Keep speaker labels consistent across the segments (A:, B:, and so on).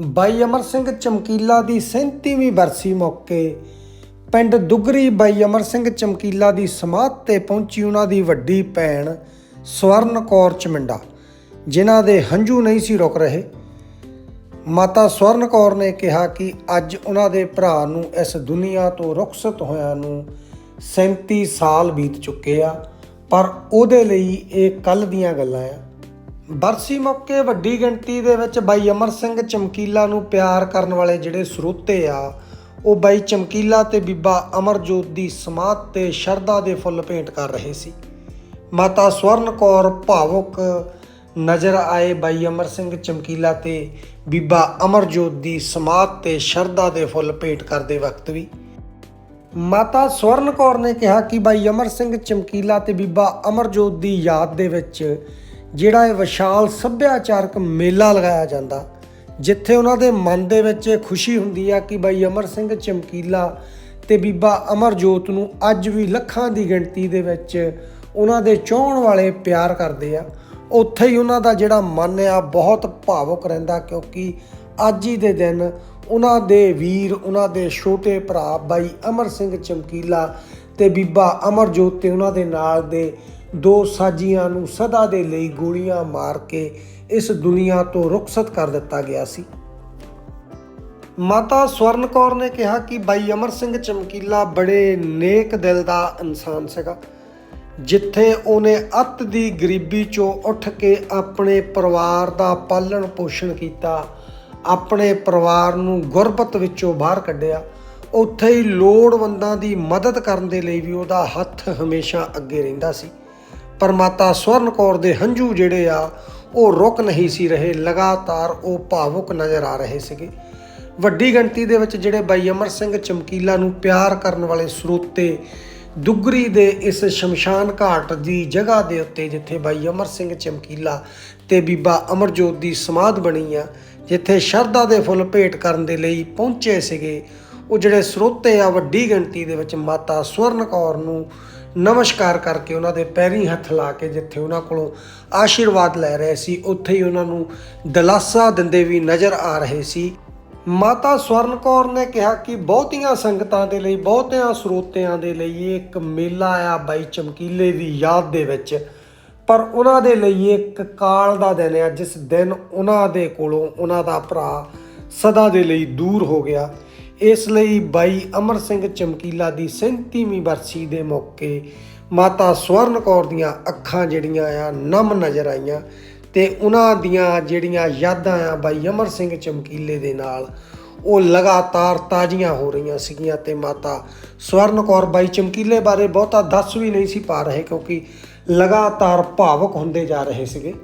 A: ਬਾਈ ਅਮਰ ਸਿੰਘ ਚਮਕੀਲਾ ਦੀ 37ਵੀਂ ਬਰਸੀ ਮੌਕੇ ਪਿੰਡ ਦੁਗਰੀ ਬਾਈ ਅਮਰ ਸਿੰਘ ਚਮਕੀਲਾ ਦੀ ਸਮਾਧ ਤੇ ਪਹੁੰਚੀ ਉਹਨਾਂ ਦੀ ਵੱਡੀ ਭੈਣ ਸਵਰਨ ਕੌਰ ਚਮਿੰਡਾ, ਜਿਨ੍ਹਾਂ ਦੇ ਹੰਝੂ ਨਹੀਂ ਸੀ ਰੁਕ ਰਹੇ। ਮਾਤਾ ਸਵਰਨ ਕੌਰ ਨੇ ਕਿਹਾ ਕਿ ਅੱਜ ਉਹਨਾਂ ਦੇ ਭਰਾ ਨੂੰ ਇਸ ਦੁਨੀਆ ਤੋਂ ਰੁਖਸਤ ਹੋਇਆਂ ਨੂੰ 37 ਸਾਲ ਬੀਤ ਚੁੱਕੇ ਆ, ਪਰ ਉਹਦੇ ਲਈ ਇਹ ਕੱਲ ਦੀਆਂ ਗੱਲਾਂ ਆ। ਬਰਸੀ ਮੌਕੇ ਵੱਡੀ ਗਿਣਤੀ ਦੇ ਵਿੱਚ ਬਾਈ ਅਮਰ ਸਿੰਘ ਚਮਕੀਲਾ ਨੂੰ ਪਿਆਰ ਕਰਨ ਵਾਲੇ ਜਿਹੜੇ ਸਰੋਤੇ ਆ, ਉਹ ਬਾਈ ਚਮਕੀਲਾ ਤੇ ਬੀਬਾ ਅਮਰਜੋਤ ਦੀ ਸਮਾਧ ਤੇ ਸ਼ਰਧਾ ਦੇ ਫੁੱਲ ਭੇਂਟ ਕਰ ਰਹੇ ਸੀ। ਮਾਤਾ ਸਵਰਨ ਕੌਰ ਭਾਵੁਕ ਨਜ਼ਰ ਆਏ ਬਾਈ ਅਮਰ ਸਿੰਘ ਚਮਕੀਲਾ ਤੇ ਬੀਬਾ ਅਮਰਜੋਤ ਦੀ ਸਮਾਧ ਤੇ ਸ਼ਰਧਾ ਦੇ ਫੁੱਲ ਭੇਂਟ ਕਰਦੇ ਵਕਤ ਵੀ। ਮਾਤਾ ਸਵਰਨ ਕੌਰ ਨੇ ਕਿਹਾ ਕਿ ਬਾਈ ਅਮਰ ਸਿੰਘ ਚਮਕੀਲਾ ਤੇ ਬੀਬਾ ਅਮਰਜੋਤ ਦੀ ਯਾਦ ਦੇ ਵਿੱਚ ਜਿਹੜਾ ਇਹ ਵਿਸ਼ਾਲ ਸੱਭਿਆਚਾਰਕ ਮੇਲਾ ਲਗਾਇਆ ਜਾਂਦਾ, ਜਿੱਥੇ ਉਹਨਾਂ ਦੇ ਮਨ ਦੇ ਵਿੱਚ ਇਹ ਖੁਸ਼ੀ ਹੁੰਦੀ ਆ ਕਿ ਬਾਈ ਅਮਰ ਸਿੰਘ ਚਮਕੀਲਾ ਤੇ ਬੀਬਾ ਅਮਰਜੋਤ ਨੂੰ ਅੱਜ ਵੀ ਲੱਖਾਂ ਦੀ ਗਿਣਤੀ ਦੇ ਵਿੱਚ ਉਹਨਾਂ ਦੇ ਚਾਹਣ ਵਾਲੇ ਪਿਆਰ ਕਰਦੇ ਆ। ਉੱਥੇ ਹੀ ਉਹਨਾਂ ਦਾ ਜਿਹੜਾ ਮਨ ਆ ਬਹੁਤ ਭਾਵੁਕ ਰਹਿੰਦਾ ਕਿਉਂਕਿ ਅੱਜ ਹੀ ਦੇ ਦਿਨ ਉਹਨਾਂ ਦੇ ਵੀਰ, ਉਹਨਾਂ ਦੇ ਛੋਟੇ ਭਰਾ ਬਾਈ ਅਮਰ ਸਿੰਘ ਚਮਕੀਲਾ ਤੇ ਬੀਬਾ ਅਮਰਜੋਤ ਤੇ ਉਹਨਾਂ ਦੇ ਨਾਲ ਦੇ ਦੋ ਸਾਜੀਆਂ ਨੂੰ ਸਦਾ ਦੇ ਲਈ ਗੋਲੀਆਂ ਮਾਰ ਕੇ ਇਸ ਦੁਨੀਆ ਤੋਂ ਰੁਖਸਤ ਕਰ ਦਿੱਤਾ ਗਿਆ ਸੀ। ਮਾਤਾ ਸਵਰਨ ਕੌਰ ਨੇ ਕਿਹਾ ਕਿ ਬਾਈ ਅਮਰ ਸਿੰਘ ਚਮਕੀਲਾ ਬੜੇ ਨੇਕ ਦਿਲ ਦਾ ਇਨਸਾਨ ਸੀਗਾ, ਜਿੱਥੇ ਉਹਨੇ ਅੱਤ ਦੀ ਗਰੀਬੀ ਚੋਂ ਉੱਠ ਕੇ ਆਪਣੇ ਪਰਿਵਾਰ ਦਾ ਪਾਲਣ ਪੋਸ਼ਣ ਕੀਤਾ, ਆਪਣੇ ਪਰਿਵਾਰ ਨੂੰ ਗੁਰਬਤ ਵਿੱਚੋਂ ਬਾਹਰ ਕੱਢਿਆ, ਉੱਥੇ ਹੀ ਲੋੜਵੰਦਾਂ ਦੀ ਮਦਦ ਕਰਨ ਦੇ ਲਈ ਵੀ ਉਹਦਾ ਹੱਥ ਹਮੇਸ਼ਾ ਅੱਗੇ ਰਹਿੰਦਾ ਸੀ। ਪਰ ਮਾਤਾ ਸਵਰਨ ਕੌਰ ਦੇ ਹੰਝੂ ਜਿਹੜੇ ਆ, ਉਹ ਰੁਕ ਨਹੀਂ ਸੀ ਰਹੇ, ਲਗਾਤਾਰ ਉਹ ਭਾਵੁਕ ਨਜ਼ਰ ਆ ਰਹੇ ਸੀਗੇ। ਵੱਡੀ ਗਿਣਤੀ ਦੇ ਵਿੱਚ ਜਿਹੜੇ ਬਾਈ ਅਮਰ ਸਿੰਘ ਚਮਕੀਲਾ ਨੂੰ ਪਿਆਰ ਕਰਨ ਵਾਲੇ ਸਰੋਤੇ, ਦੁੱਗਰੀ ਦੇ ਇਸ ਸ਼ਮਸ਼ਾਨ ਘਾਟ ਦੀ ਜਗ੍ਹਾ ਦੇ ਉੱਤੇ ਜਿੱਥੇ ਬਾਈ ਅਮਰ ਸਿੰਘ ਚਮਕੀਲਾ ਤੇ ਬੀਬਾ ਅਮਰਜੋਤ ਦੀ ਸਮਾਧ ਬਣੀ ਆ, ਜਿੱਥੇ ਸ਼ਰਧਾ ਦੇ ਫੁੱਲ ਭੇਟ ਕਰਨ ਦੇ ਲਈ ਪਹੁੰਚੇ ਸੀਗੇ, ਉਹ ਜਿਹੜੇ ਸਰੋਤੇ ਆ ਵੱਡੀ ਗਿਣਤੀ ਦੇ ਵਿੱਚ ਮਾਤਾ ਸਵਰਨ ਕੌਰ ਨੂੰ ਨਮਸਕਾਰ ਕਰਕੇ ਉਹਨਾਂ ਦੇ ਪੈਰੀ ਹੱਥ ਲਾ ਕੇ ਜਿੱਥੇ ਉਹਨਾਂ ਕੋਲੋਂ ਆਸ਼ੀਰਵਾਦ ਲੈ ਰਹੇ ਸੀ, ਉੱਥੇ ਹੀ ਉਹਨਾਂ ਨੂੰ ਦਲਾਸਾ ਦਿੰਦੇ ਵੀ ਨਜ਼ਰ ਆ ਰਹੇ ਸੀ। ਮਾਤਾ ਸਵਰਨ ਕੌਰ ਨੇ ਕਿਹਾ ਕਿ ਬਹੁਤੀਆਂ ਸੰਗਤਾਂ ਦੇ ਲਈ, ਬਹੁਤਿਆਂ ਸਰੋਤਿਆਂ ਦੇ ਲਈ ਇਹ ਇੱਕ ਮੇਲਾ ਆ ਬਾਈ ਚਮਕੀਲੇ ਦੀ ਯਾਦ ਦੇ ਵਿੱਚ। ਪਰ ਉਹਨਾਂ ਦੇ ਲਈ ਇੱਕ ਕਾਲ ਦਾ ਦਿਨ ਆ, ਜਿਸ ਦਿਨ ਉਹਨਾਂ ਦੇ ਕੋਲੋਂ ਉਹਨਾਂ ਦਾ ਭਰਾ ਸਦਾ ਦੇ ਲਈ ਦੂਰ ਹੋ ਗਿਆ। ਇਸ ਲਈ ਬਾਈ ਅਮਰ ਸਿੰਘ ਚਮਕੀਲਾ ਦੀ 37ਵੀਂ ਬਰਸੀ ਦੇ ਮੌਕੇ ਮਾਤਾ ਸਵਰਨ ਕੌਰ ਦੀਆਂ ਅੱਖਾਂ ਜਿਹੜੀਆਂ ਆ, ਨਮ ਨਜ਼ਰ ਆਈਆਂ ਤੇ ਉਹਨਾਂ ਦੀਆਂ ਜਿਹੜੀਆਂ ਯਾਦਾਂ ਆ ਬਾਈ ਅਮਰ ਸਿੰਘ ਚਮਕੀਲੇ ਦੇ ਨਾਲ, ਉਹ ਲਗਾਤਾਰ ਤਾਜ਼ੀਆਂ ਹੋ ਰਹੀਆਂ ਸੀਗੀਆਂ ਤੇ ਮਾਤਾ ਸਵਰਨ ਕੌਰ ਬਾਈ ਚਮਕੀਲੇ ਬਾਰੇ ਬਹੁਤਾ ਦੱਸ ਵੀ ਨਹੀਂ ਸੀ ਪਾ ਰਹੇ ਕਿਉਂਕਿ ਲਗਾਤਾਰ ਭਾਵਕ ਹੁੰਦੇ ਜਾ ਰਹੇ ਸੀਗੇ।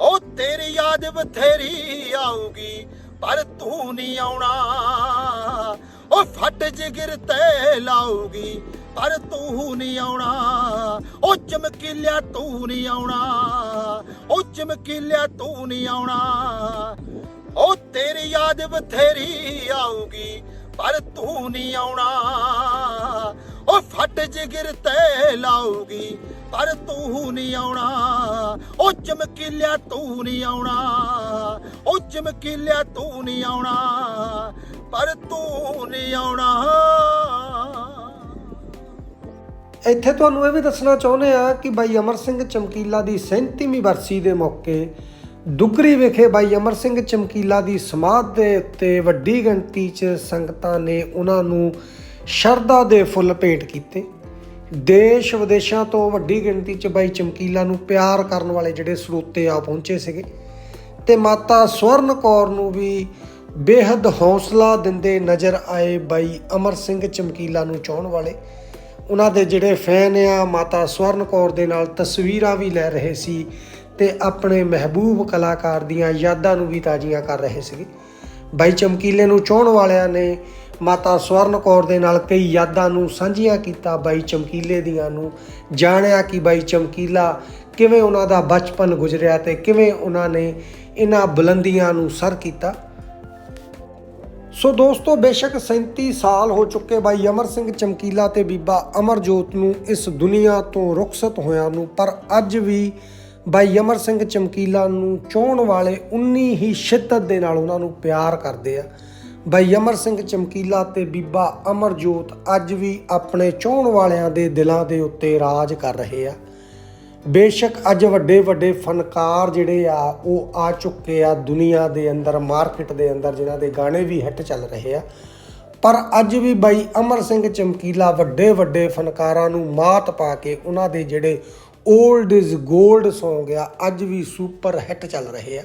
B: ਉਹ ਤੇਰੀ ਯਾਦ ਬਥੇਰੀ ਆਊਗੀ, ਪਰ ਤੂੰ ਨਹੀਂ ਆਉਣਾ। ਫੱਟ ਜਿਗਰ ਤੇ ਲਾਊਗੀ, ਪਰ ਤੂੰ ਨਹੀਂ ਆਉਣਾ। ਉਹ ਚਮਕੀਲਿਆ ਤੂੰ ਨਹੀਂ ਆਉਣਾ। ਉਹ ਚਮਕੀਲਿਆ ਤੂੰ ਨਹੀਂ ਆਉਣਾ। ਉਹ ਤੇਰੀ ਯਾਦ ਬਥੇਰੀ ਆਊਗੀ, ਪਰ ਤੂੰ ਨਹੀਂ ਆਉਣਾ। ਫੱਟ ਜਿਗਰ ਤੇ ਲਾਊਗੀ, ਪਰ ਤੂੰ ਨਹੀਂ ਆਉਣਾ। ਉਹ ਚਮਕੀਲਿਆ ਤੂੰ ਨਹੀਂ ਆਉਣਾ। ਉਹ ਚਮਕੀਲਿਆ ਤੂੰ ਨਹੀਂ ਆਉਣਾ, ਪਰ ਤੂੰ ਨਹੀਂ ਆਉਣਾ।
A: ਇੱਥੇ ਤੁਹਾਨੂੰ ਇਹ ਵੀ ਦੱਸਣਾ ਚਾਹੁੰਦੇ ਆ ਕਿ ਬਾਈ ਅਮਰ ਸਿੰਘ ਚਮਕੀਲਾ ਦੀ 37ਵੀਂ ਬਰਸੀ ਦੇ ਮੌਕੇ ਦੁਗਰੀ ਵਿਖੇ ਬਾਈ ਅਮਰ ਸਿੰਘ ਚਮਕੀਲਾ ਦੀ ਸਮਾਧ ਦੇ ਉੱਤੇ ਵੱਡੀ ਗਿਣਤੀ 'ਚ ਸੰਗਤਾਂ ਨੇ ਉਹਨਾਂ ਨੂੰ ਸ਼ਰਧਾ ਦੇ ਫੁੱਲ ਭੇਟ ਕੀਤੇ। ਦੇਸ਼ ਵਿਦੇਸ਼ਾਂ ਤੋਂ ਵੱਡੀ ਗਿਣਤੀ 'ਚ ਬਾਈ ਚਮਕੀਲਾ ਨੂੰ ਪਿਆਰ ਕਰਨ ਵਾਲੇ ਜਿਹੜੇ ਸਰੋਤੇ ਆ ਪਹੁੰਚੇ ਸੀਗੇ। ਤੇ ਮਾਤਾ ਸਵਰਨ ਕੌਰ ਨੂੰ ਵੀ ਬੇਹੱਦ ਹੌਸਲਾ ਦਿੰਦੇ ਨਜ਼ਰ ਆਏ ਬਾਈ ਅਮਰ ਸਿੰਘ ਚਮਕੀਲਾ ਨੂੰ ਚਾਹਣ ਵਾਲੇ। ਉਹਨਾਂ ਦੇ ਜਿਹੜੇ ਫੈਨ ਆ, ਮਾਤਾ ਸਵਰਨ ਕੌਰ ਦੇ ਨਾਲ ਤਸਵੀਰਾਂ ਵੀ ਲੈ ਰਹੇ ਸੀ ਤੇ ਆਪਣੇ ਮਹਿਬੂਬ ਕਲਾਕਾਰ ਦੀਆਂ ਯਾਦਾਂ ਨੂੰ ਵੀ ਤਾਜ਼ੀਆਂ ਕਰ ਰਹੇ ਸੀ ਬਾਈ ਚਮਕੀਲੇ ਨੂੰ ਚਾਹਣ ਵਾਲਿਆਂ ਨੇ ਮਾਤਾ ਸਵਰਨ ਕੌਰ ਦੇ ਨਾਲ ਕਈ ਯਾਦਾਂ ਨੂੰ ਸਾਂਝੀਆਂ ਕੀਤਾ ਬਾਈ ਚਮਕੀਲੇ ਦੀਆਂ ਨੂੰ ਜਾਣਿਆ ਕਿ ਬਾਈ ਚਮਕੀਲਾ ਕਿਵੇਂ ਉਹਨਾਂ ਦਾ ਬਚਪਨ ਗੁਜ਼ਰਿਆ ਤੇ ਕਿਵੇਂ ਉਹਨਾਂ ਨੇ ਇਹਨਾਂ ਬੁਲੰਦੀਆਂ ਨੂੰ ਸਰ ਕੀਤਾ। ਸੋ ਦੋਸਤੋ, ਬੇਸ਼ੱਕ 37 ਸਾਲ ਹੋ ਚੁੱਕੇ ਬਾਈ ਅਮਰ ਸਿੰਘ ਚਮਕੀਲਾ ਤੇ ਬੀਬਾ ਅਮਰਜੋਤ ਨੂੰ ਇਸ ਦੁਨੀਆ ਤੋਂ ਰੁਖਸਤ ਹੋਇਆਂ ਨੂੰ, ਪਰ ਅੱਜ ਵੀ ਬਾਈ ਅਮਰ ਸਿੰਘ ਚਮਕੀਲਾ ਨੂੰ ਚੋਣ ਵਾਲੇ ਉਨੀ ਹੀ ਸ਼ਿੱਦਤ ਦੇ ਨਾਲ ਉਹਨਾਂ ਨੂੰ ਪਿਆਰ ਕਰਦੇ ਆ। ਬਾਈ ਅਮਰ ਸਿੰਘ ਚਮਕੀਲਾ ਤੇ ਬੀਬਾ ਅਮਰਜੋਤ ਅੱਜ ਵੀ ਆਪਣੇ ਚਾਹਣ ਵਾਲਿਆਂ ਦੇ ਦਿਲਾਂ ਦੇ ਉੱਤੇ ਰਾਜ ਕਰ ਰਹੇ ਆ। ਬੇਸ਼ੱਕ ਅੱਜ ਵੱਡੇ ਵੱਡੇ ਫਨਕਾਰ ਜਿਹੜੇ ਆ, ਉਹ ਆ ਚੁੱਕੇ ਆ ਦੁਨੀਆ ਦੇ ਅੰਦਰ, ਮਾਰਕੀਟ ਦੇ ਅੰਦਰ, ਜਿਨ੍ਹਾਂ ਦੇ ਗਾਣੇ ਵੀ ਹਿੱਟ ਚੱਲ ਰਹੇ ਆ। ਪਰ ਅੱਜ ਵੀ ਬਾਈ ਅਮਰ ਸਿੰਘ ਚਮਕੀਲਾ ਵੱਡੇ ਵੱਡੇ ਫਨਕਾਰਾਂ ਨੂੰ ਮਾਤ ਪਾ ਕੇ ਉਹਨਾਂ ਦੇ ਜਿਹੜੇ 올ਡ ਇਜ਼ 골ਡ Song ਆ, ਅੱਜ ਵੀ ਸੁਪਰ ਹਿੱਟ ਚੱਲ ਰਹੇ ਆ।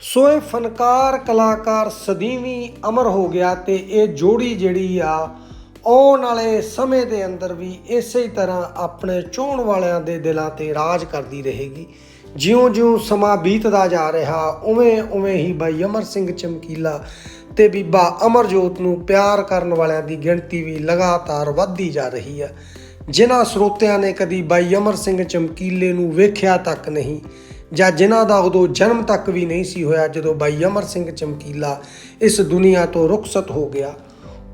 A: ਸੋ ਇਹ ਫਨਕਾਰ ਕਲਾਕਾਰ ਸਦੀਵੀ ਅਮਰ ਹੋ ਗਿਆ ਤੇ ਇਹ ਜੋੜੀ ਜਿਹੜੀ ਆ, ਆਉਣ ਵਾਲੇ ਸਮੇਂ ਦੇ ਅੰਦਰ ਵੀ ਇਸੇ ਤਰ੍ਹਾਂ ਆਪਣੇ ਚੋਣ ਵਾਲਿਆਂ ਦੇ ਦਿਲਾਂ ਤੇ ਰਾਜ ਕਰਦੀ ਰਹੇਗੀ। ਜਿਉਂ-ਜਿਉਂ ਸਮਾਂ ਬੀਤਦਾ ਜਾ ਰਿਹਾ, ਉਵੇਂ-ਉਵੇਂ ਹੀ ਬਾਈ ਅਮਰ ਸਿੰਘ ਚਮਕੀਲਾ ਤੇ ਬੀਬਾ ਅਮਰਜੋਤ ਨੂੰ ਪਿਆਰ ਕਰਨ ਵਾਲਿਆਂ ਦੀ ਗਿਣਤੀ ਵੀ ਲਗਾਤਾਰ ਵੱਧਦੀ ਜਾ ਰਹੀ ਹੈ ਜਿਨ੍ਹਾਂ ਸਰੋਤਿਆਂ ਨੇ ਕਦੀ ਬਾਈ ਅਮਰ ਸਿੰਘ ਚਮਕੀਲੇ ਨੂੰ ਵੇਖਿਆ ਤੱਕ ਨਹੀਂ ਜਾਂ ਜਿਨ੍ਹਾਂ ਦਾ ਉਦੋਂ ਜਨਮ ਤੱਕ ਵੀ ਨਹੀਂ ਸੀ ਹੋਇਆ ਜਦੋਂ ਬਾਈ ਅਮਰ ਸਿੰਘ ਚਮਕੀਲਾ ਇਸ ਦੁਨੀਆ ਤੋਂ ਰੁਖਸਤ ਹੋ ਗਿਆ,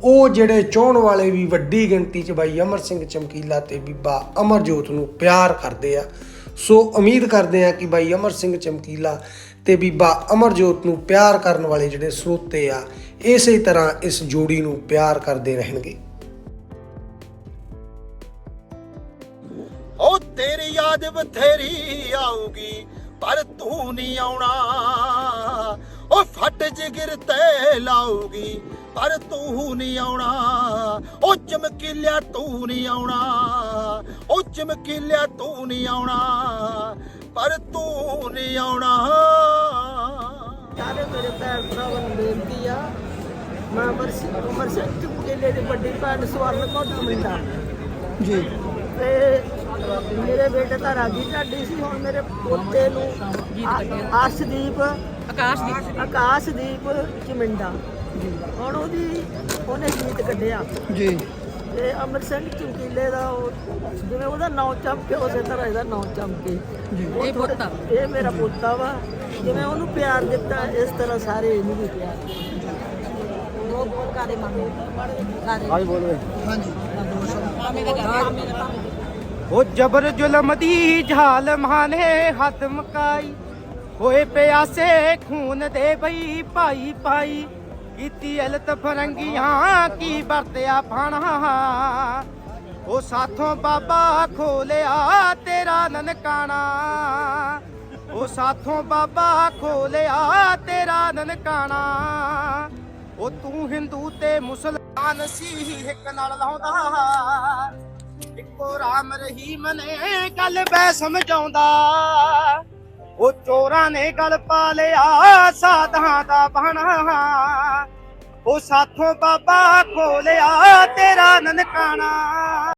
A: ਉਹ ਜਿਹੜੇ ਚਾਹਣ ਵਾਲੇ ਵੀ ਵੱਡੀ ਗਿਣਤੀ 'ਚ ਬਾਈ ਅਮਰ ਸਿੰਘ ਚਮਕੀਲਾ ਤੇ ਬੀਬਾ ਅਮਰਜੋਤ ਨੂੰ ਪਿਆਰ ਕਰਦੇ ਆ, ਸੋ ਉਮੀਦ ਕਰਦੇ ਆ ਕਿ ਬਾਈ ਅਮਰ ਸਿੰਘ ਚਮਕੀਲਾ ਤੇ ਬੀਬਾ ਅਮਰਜੋਤ ਨੂੰ ਪਿਆਰ ਕਰਨ ਵਾਲੇ ਜਿਹੜੇ ਸਰੋਤੇ ਆ, ਇਸੇ ਤਰ੍ਹਾਂ ਇਸ ਜੋੜੀ ਨੂੰ ਪਿਆਰ ਕਰਦੇ ਰਹਿਣਗੇ।
B: ਉਹ ਤੇਰੀ ਯਾਦ ਬਥੇਰੀ ਆਊਗੀ ਪਰ ਤੂੰ ਨਹੀਂ ਆਉਣਾ। ਉਹ ਫਟ ਜਿਗਰ ਤੇ ਲਾਊਗੀ ਪਰ ਤੂੰ ਨਹੀਂ ਆਉਣਾ। ਉਹ ਚਮਕੀਲਿਆ ਤੂੰ ਨਹੀਂ ਆਉਣਾ। ਉਹ ਚਮਕੀਲਿਆ ਤੂੰ ਨਹੀਂ ਆਉਣਾ। ਪਰ ਤੂੰ ਨਹੀਂ ਆਉਣਾ।
C: ਸਾਰੇ ਮੇਰੇ ਭੈਣ ਭਰਾਵਾਂ ਨੂੰ ਬੇਨਤੀ ਆ ਮੈਂ ਅਮਰ ਸਿੰਘ ਅਮਰ ਸਿੰਘ ਚੁਪਕੇਲੇ ਦੀ ਵੱਡੀ ਭੈਣ ਸਵਰਨ ਕੌਰ ਮਿੰਦਾ ਜੀ। ਤੇ ਮੇਰੇ ਬੇਟੇ ਤਾਂ ਰਾਜੀ ਢਾਡੀ ਸੀ ਹੁਣ ਮੇਰੇ ਪੋਤੇ ਨੂੰ ਆ- ਆਕਾਸ਼ਦੀਪ। ਆਕਾਸ਼ਦੀਪ ਚਮਿੰਡਾ। ਹੁਣ ਉਹਦੀ ਉਹਨੇ ਗੀਤ ਕੱਢਿਆ।
D: ਜੀ।
C: ਤੇ ਅਮਰ ਸਿੰਘ ਚਮਕੀਲੇ ਦਾ ਉਹ ਜਿਵੇਂ ਉਹਦਾ ਨਾਂ ਚਮਕੇ ਉਸੇ ਤਰ੍ਹਾਂ ਇਹਦਾ ਨਾਂ ਚਮਕੇ। ਇਹ ਪੋਤਾ। ਇਹ ਮੇਰਾ ਪੋਤਾ ਵਾ। ਜਿਵੇਂ ਉਹਨੂੰ ਪਿਆਰ ਦਿੱਤਾ ਇਸ ਤਰ੍ਹਾਂ ਸਾਰੇ ਇਹਨੂੰ ਵੀ ਪਿਆਰ ਲੋਕ ਕਾਦੇ ਮੰਗੇ
D: ਹਾਂਜੀ
E: ਉਹ ਜਬਰ ਜ਼ੁਲਮ ਦੀ ਜ਼ਾਲਮਾਂ ਨੇ ਹੱਦ ਮਕਾਈ। ਹੋਏ ਪਿਆਸੇ ਖੂਨ ਦੇ ਬਈ ਭਾਈ ਪਾਈ ਕੀਤੀ ਅਲਤ ਫਰੰਗੀਆਂ ਕੀ ਵਰਤਿਆ ਫਾਣਾ ਉਹ ਸਾਥੋਂ ਬਾਬਾ ਖੋਲਿਆ ਤੇਰਾ ਨਨਕਾਣਾ। ਉਹ ਸਾਥੋਂ ਬਾਬਾ ਖੋਲਿਆ ਤੇਰਾ ਨਨਕਾਣਾ। ਉਹ ਤੂੰ ਹਿੰਦੂ ਤੇ ਮੁਸਲਮਾਨ ਸੀ, ਇੱਕ ਨਾਲ ਲਾਉਂਦਾ। ਇੱਕੋ ਰਾਮ ਰਹੀਮ ਨੇ ਗੱਲ ਬੈ ਸਮਝਾਉਂਦਾ। ਉਹ ਚੋਰਾਂ ਨੇ ਗਲ ਪਾ ਲਿਆ, ਸਾਧਾਂ ਦਾ ਬਣਾ। ਉਹ ਸਾਥੋਂ ਬਾਬਾ ਖੋਲਿਆ ਤੇਰਾ ਨਨਕਾਣਾ।